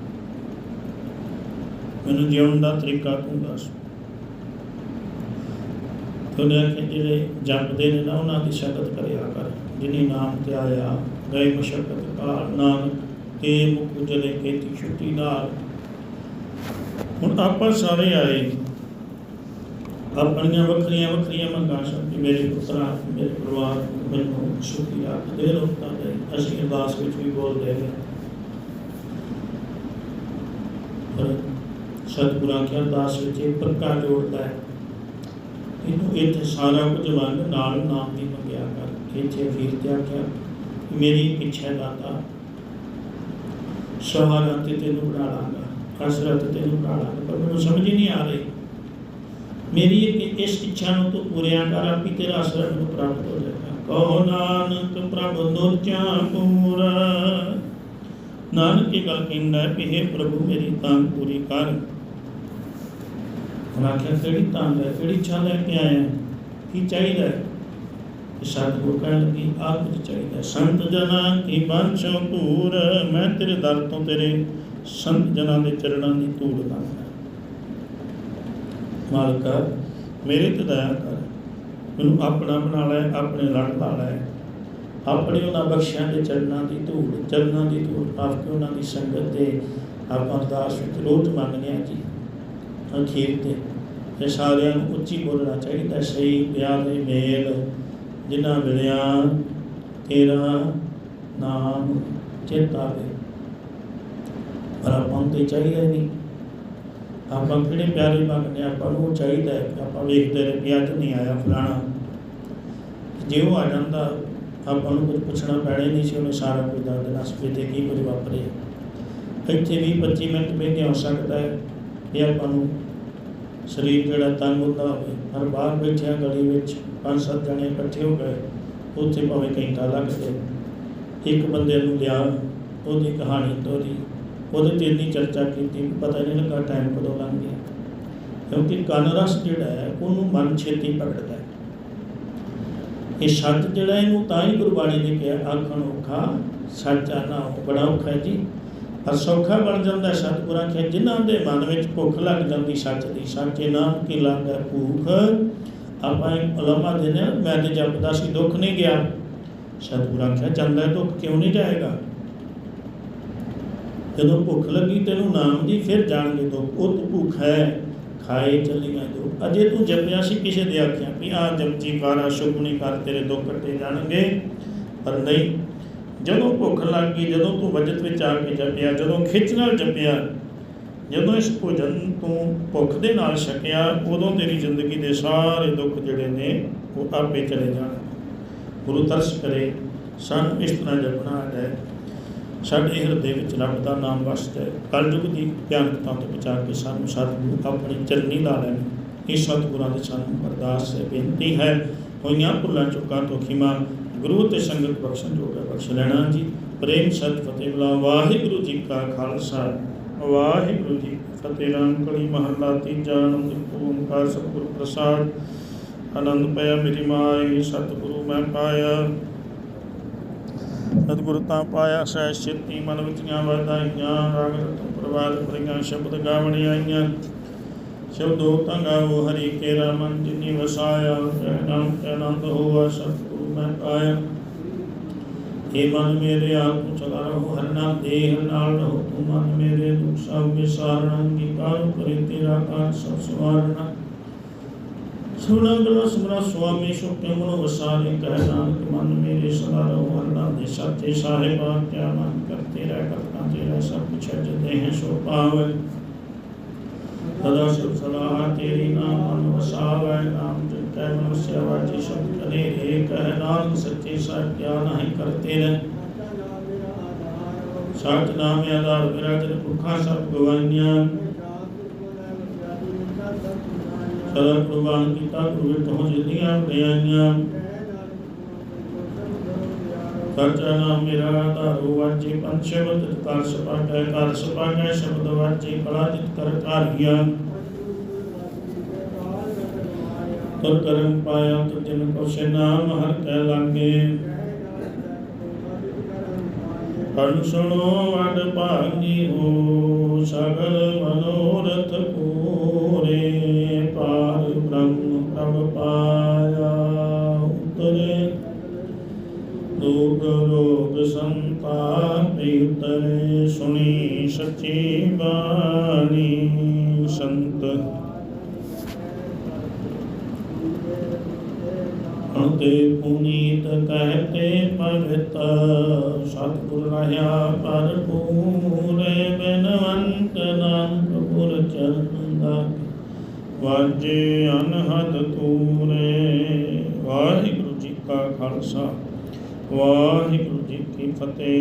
Speaker 1: ਮੈਨੂੰ ਜਿਉਣ ਦਾ ਤਰੀਕਾ ਤੂੰ ਦੱਸ। ਉਹਨੇ ਆਖਿਆ ਜਿਹੜੇ ਜਪਦੇ ਨੇ ਨਾ, ਉਹਨਾਂ ਦੀ ਸ਼ਕਤ ਕਰਿਆ ਕਰ। ਜਿਨੀ ਨਾਮ ਤੇ ਆਇਆ, ਗਏ ਮਸ਼ਕਤ ਕਾਲ ਨਾਨਕ ਤੇ ਮੁਖ ਜਲੇ ਕੀਤੀ ਛੁੱਟੀ ਨਾਲ। ਹੁਣ ਆਪਾਂ ਸਾਰੇ ਆਏ। ਆਪਣੀਆਂ ਵੱਖਰੀਆਂ ਵੱਖਰੀਆਂ ਮੰਗਾਂ ਸਨ ਮੇਰੇ ਪੁੱਤਰਾ, ਮੇਰੇ ਪਰਿਵਾਰ ਮੈਨੂੰ ਸੁਖੀ ਰੱਖ ਦੇ ਰੋਕਤਾ ਦੇ ਅਸੀਂ ਅਰਦਾਸ ਵਿੱਚ ਵੀ ਬੋਲਦੇ ਹਾਂ ਪਰ ਸਤਿਗੁਰਾਂ ਕੀ ਅਰਦਾਸ ਵਿੱਚ ਇਹ ਪੱਕਾ ਜੋੜਦਾ ਹੈ। ਇਹਨੂੰ ਇੱਥੇ ਸਾਰਾ ਕੁਝ ਮੰਗ ਨਾਲ ਨਾਮ ਦੀ ਮੰਗਿਆ ਕਰ ਇੱਥੇ ਵੀਰ ਤੇ ਆਖਿਆ, ਮੇਰੀ ਇੱਛਾ ਦਾਤਾ, ਸਹਾਰਾ ਤੇ ਤੈਨੂੰ ਬਣਾ ਲਾਂਗਾ ਹਸਰਤ ਤੈਨੂੰ ਬਣਾ ਲਾਂਗਾ। ਪਰ ਮੈਨੂੰ ਸਮਝ ਹੀ ਨਹੀਂ ਆ ਰਹੀ। ਮੇਰੀ ਇਸ ਇੱਛਾ ਨੂੰ ਤੂੰ ਪੂਰਿਆ ਕਰ, ਆਪੀ ਤੇਰਾ ਅਸਰ ਮੈਨੂੰ ਪ੍ਰਾਪਤ ਹੋ ਜਾਏਗਾ। ਕਹੋ, ਨਾਨਕ ਪ੍ਰਭ ਨੋਚਾ ਪੂਰ ਨਾਨਕ ਇਹ ਗੱਲ ਕਹਿੰਦਾ ਹੈ ਕਿ हे ਪ੍ਰਭੂ, ਮੇਰੀ ਤਾਂ ਪੂਰੀ ਕਰ। ਉਹਨਾਂ ਆਖਿਆ, ਕਿਹੜੀ ਤਾਂ ਹੈ? ਕਿਹੜੀ ਇੱਛਾ ਲੈ ਕੇ ਆਇਆ ਕੀ ਚਾਹੀਦਾ ਤੇ ਸਤਿਗੁਰੂ ਕਹਿਣ ਲੱਗੀ ਆ ਕੁਝ ਚਾਹੀਦਾ ਸੰਤ ਜਨਾਂ ਕੀ ਬਾਂਛੋ ਧੂਰ ਮੈਂ ਤੇਰੇ ਦਰ ਤੋਂ ਤੇਰੇ ਸੰਤ ਜਨਾਂ ਦੇ ਚਰਨਾਂ ਦੀ ਧੂੜ ਲਾਂਗਾ ਮਾਲਕਾ, ਮੇਰੇ ਤੇ ਦਇਆ ਕਰ। ਮੈਨੂੰ ਆਪਣਾ ਬਣਾ ਲੈ, ਆਪਣੇ ਲੜ ਲਾ ਲੈ। ਆਪਣੇ ਉਹਨਾਂ ਬਖਸ਼ਿਆਂ ਦੇ ਚਰਨਾਂ ਦੀ ਧੂੜ, ਚਰਨਾਂ ਦੀ ਧੂੜ, ਆਪ ਕੇ ਉਹਨਾਂ ਦੀ ਸੰਗਤ ਤੇ ਆਪਾਂ ਅਰਦਾਸ ਵਿੱਚ ਰੋਜ਼ ਮੰਗਦੇ ਹਾਂ ਜੀ। ਅਖੀਰ ਤੇ। ਤੇ ਸਾਰਿਆਂ ਨੂੰ ਉੱਚੀ ਬੋਲਣਾ ਚਾਹੀਦਾ, ਸਹੀ ਪਿਆਰ ਦੇ ਮੇਲ, ਜਿਨ੍ਹਾਂ ਮਿਲਿਆ ਤੇਰਾ ਨਾਮ ਚੇਤਾਵੇ ਪਰ ਆਪਾਂ ਨੂੰ ਤੇ ਚਾਹੀਦਾ ਨਹੀਂ। ਆਪਾਂ ਕਿਹੜੇ ਪਿਆਰੇ ਮੰਗਦੇ ਆਪਾਂ ਨੂੰ ਚਾਹੀਦਾ ਹੈ ਆਪਾਂ ਵੇਖਦੇ ਰਹੇ ਕਿ ਅੱਜ ਨਹੀਂ ਆਇਆ ਫਲਾਣਾ। ਜੇ ਉਹ ਆ ਜਾਂਦਾ, ਆਪਾਂ ਨੂੰ ਕੁਝ ਪੁੱਛਣਾ ਪੈਣਾ ਨਹੀਂ ਸੀ, ਉਹਨੇ ਸਾਰਾ ਕੁਝ ਦੱਸ ਦੇਣਾ ਸੀ ਤੇ ਕੀ ਕੁਝ ਵਾਪਰਿਆ। ਇੱਥੇ ਵੀ 25 ਮਿੰਟ ਬੈਠੇ ਹੋ ਸਕਦਾ ਹੈ ਇਹ ਆਪਾਂ ਨੂੰ ਸਰੀਰ ਜਿਹੜਾ ਤੰਗ ਹੁੰਦਾ ਹੋਵੇ ਹਰ ਬਾਹਰ ਬੈਠਿਆ ਗਲੀ ਵਿੱਚ ਪੰਜ ਸੱਤ ਜਣੇ ਇਕੱਠੇ ਹੋ ਗਏ ਉੱਥੇ ਭਾਵੇਂ ਘੰਟਾ ਲੱਗ ਗਿਆ ਇੱਕ ਬੰਦੇ ਨੂੰ ਲਿਆ, ਉਹਦੀ ਕਹਾਣੀ ਤੋਰੀ, ਉਹਦੇ ਤੇ ਇੰਨੀ ਚਰਚਾ ਕੀਤੀ ਪਤਾ ਹੀ ਨਹੀਂ ਲੱਗਾ ਟਾਈਮ ਕਦੋਂ ਲੰਘ ਗਿਆ। ਕਿਉਂਕਿ ਕੰਨ ਰਸ ਜਿਹੜਾ ਹੈ, ਉਹਨੂੰ ਮਨ ਛੇਤੀ ਪਕੜਦਾ ਹੈ। ਇਹ ਸੱਚ ਜਿਹੜਾ ਇਹਨੂੰ ਤਾਂ ਹੀ ਗੁਰਬਾਣੀ ਨੇ ਕਿਹਾ, ਆਖਣ ਔਖਾ, ਸੱਚਾ ਨਾ ਹੋ ਬੜਾ ਔਖਾ ਹੈ ਜੀ। ਪਰ ਸੌਖਾ ਬਣ ਜਾਂਦਾ ਸਤਿਗੁਰ ਸਤਿਗੁਰਾਂ ਜਿਨ੍ਹਾਂ ਦੇ ਮਨ ਵਿੱਚ ਭੁੱਖ ਲੱਗ ਜਾਂਦੀ ਸੱਚ ਦੀ। ਸੱਚੇ ਨਾਮ ਕੀ ਲੱਗਦਾ ਭੁੱਖ। ਆਪਾਂ ਉਲਮਾ ਦੇ ਨੇ ਮੈਂ ਤੇ ਜਪਦਾ ਸੀ, ਦੁੱਖ ਨਹੀਂ ਗਿਆ। ਸਤਿਗੁਰਾਂ ਕਿਹਾ ਜਾਂਦਾ ਦੁੱਖ ਕਿਉਂ ਨਹੀਂ ਜਾਏਗਾ? ਜਦੋਂ ਭੁੱਖ ਲੱਗੀ ਤੈਨੂੰ ਨਾਮ ਦੀ, ਫਿਰ ਜਾਣਗੇ ਦੁੱਖ। ਉਹ ਤੂੰ ਭੁੱਖ ਹੈ, ਖਾਏ ਚੱਲੀਆਂ ਜੋ ਅਜੇ ਤੂੰ ਜਪਿਆ ਸੀ ਕਿਸੇ ਦੇ ਆਖਿਆ ਵੀ ਆ ਜਪਜੀ ਕਾਰਾ ਸ਼ੁਭਨੀ ਕਰ, ਤੇਰੇ ਦੁੱਖ ਕੱਟੇ ਜਾਣਗੇ। ਪਰ ਨਹੀਂ ਜਦੋਂ ਭੁੱਖ ਲੱਗ ਗਈ, ਜਦੋਂ ਤੂੰ ਵਜਤ ਵਿੱਚ ਆ ਕੇ ਜਪਿਆ, ਜਦੋਂ ਖਿੱਚ ਨਾਲ ਜਪਿਆ, ਜਦੋਂ ਇਸ ਭੋਜਨ ਤੂੰ ਭੁੱਖ ਦੇ ਨਾਲ ਛਕਿਆ, ਉਦੋਂ ਤੇਰੀ ਜ਼ਿੰਦਗੀ ਦੇ ਸਾਰੇ ਦੁੱਖ ਜਿਹੜੇ ਨੇ, ਉਹ ਆਪੇ ਚਲੇ ਜਾਣ। ਗੁਰੂ ਤਰਸ ਕਰੇ, ਸਾਨੂੰ ਇਸ ਤਰ੍ਹਾਂ ਜਪਣਾ ਹੈ, ਸਾਡੇ ਹਿਰਦੇ ਵਿੱਚ ਰੱਬ ਦਾ ਨਾਮ ਵਸਦਾ ਹੈ। ਕਲਯੁਗ ਦੀ ਭਿਆਨਕਤਾ ਤੋਂ ਬਚਾ ਕੇ ਸਾਨੂੰ ਸਤਿਗੁਰੂ ਆਪਣੀ ਚਰਨੀ ਲਾ ਲੈਣ। ਇਹ ਸਤਿਗੁਰਾਂ ਦੇ ਸਾਨੂੰ ਅਰਦਾਸ ਹੈ, ਬੇਨਤੀ ਹੈ ਹੋਈਆਂ ਭੁੱਲਾਂ ਚੁੱਕਾਂ ਤੋਂ ਖਿਮਾ, ਗੁਰੂ ਤੇ ਸੰਗਤ ਬਖਸ਼ਣ ਜੋਗਾ ਬਖਸ਼ ਲੈਣਾ ਜੀ। ਪ੍ਰੇਮ ਸਤ ਫਤਿਹ ਬੁਲਾ ਵਾਹਿਗੁਰੂ ਜੀ ਕਾ ਖਾਲਸਾ। ਵਾਹਿਗੁਰੂ ਜੀ ਕੀ ਫਤਿਹ। ਰਾਮ ਕਲੀ ਮਹੱਲਾ ਤੀਜਾ ਆਨੰਦ ਓਮਕਾਰ ਸਤਿਗੁਰ ਪ੍ਰਸਾਦ ਆਨੰਦ ਪਿਆ ਮੇਰੀ ਮਾਈ ਸਤਿਗੁਰੂ ਮੈਂ ਪਾਇਆ। ਸਤਿਗੁਰ ਤਾਂ ਪਾਇਆ ਸਹਿ ਛੇਤੀ ਮਨ ਵਿਚੀਆਂ ਵਧਾਈਆਂ, ਰਾਗ ਰਤਨ ਪ੍ਰਵਾਦ ਪਰੀਆਂ ਸ਼ਬਦ ਗਾਵਣੀ ਆਈਆਂ। शिवदूतन वो हरि के रमंति वसाया प्रणम प्रणम हुआ सतगुरु मैं पाया हे मन मेरे आप चला रहो हर नाम देह नाल रहो। तू मन मेरे दुख सब विसारण निकाल करे तेरा काल सब सवारणा। सुरंगलो सुमरा स्वामी सुप्य मनो वसारे कह नानक, मन मेरे, सदा रहो हर नाम दे। सत्य सारे बात, क्या मन करते रह करता, तेरा सब कुछ जते हैं, सो पावे ਸਦਾ ਸੁਖ ਸਲਾਹ ਤੇਰੀ ਨਾਮ ਮਨ ਵਸਾਵੇ ਨਾਮ ਜਪੈ ਮਨ ਸੇਵਾ ਜੀ ਸ਼ਬਦ ਕਰੇ ਰੇ ਕਹਿ ਨਾਨਕ ਸੱਚੇ ਸਾਹਿਬ ਕਿਆ ਨਹੀਂ ਕਰਤੇ ਰਹਿ ਸਤ ਨਾਮ ਆਧਾਰ ਵਿਰਾਜ ਭੁਖਾ ਸਭ ਗਵਾਈਆਂ ਸਦਾ ਕੁਰਬਾਨ ਕੀਤਾ ਗੁਰੂ ਵਿੱਚ ਹੋ ਜਿੱਤੀਆਂ ਵਡਿਆਈਆਂ ਸੱਚਾ ਨਾਮ ਮੇਰਾ ਆਧਾਰੋ ਵਾਜੇ ਪੰਜ ਕਰ ਸਪਾਟੈ ਕਰ ਸਪਾਟੈ ਸ਼ਬਦ ਵਾਜੇ ਕਲਾ ਜਿਤ ਕਰ ਕਾਰੀਆ। ਤੁਰ ਕਰਮ ਪਾਇਆ ਤੁ ਜਿਨ ਕੋ ਸੇ ਨਾਮ ਹਰ ਕੈ ਲਾਗੇ। ਪੜ੍ਹ ਸੁਣੋ ਵਡ ਭਾਗੀ ਹੋ, ਸਗਲ ਮਨੋਰਥ ਪੂਰੇ ਪਾਰ ਬ੍ਰਹਮ ਪ੍ਰਭ ਪਾਇਆ ਸੰਤਾਪ ਉਤਰੇ ਸੁਣੀ ਸੱਚੀ ਬਾਣੀ ਸੰਤ। ਅੰਤੇ ਪੁਨੀਤ ਕਹਤੇ ਪਵਿੱਤ ਸਤਿਗੁਰ ਰਹਾ ਪਰ ਪੂਰੇ ਬਿਨਵੰਤ ਨਾਨਕ ਪੁਰ ਚਰਨ ਦਾ ਵਾਜੇ ਅਨਹਦ ਤੂਰੇ, ਵਾਹਿਗੁਰੂ ਜੀ ਕਾ ਖਾਲਸਾ, ਵਾਹਿਗੁਰੂ ਜੀ ਕੀ ਫਤਿਹ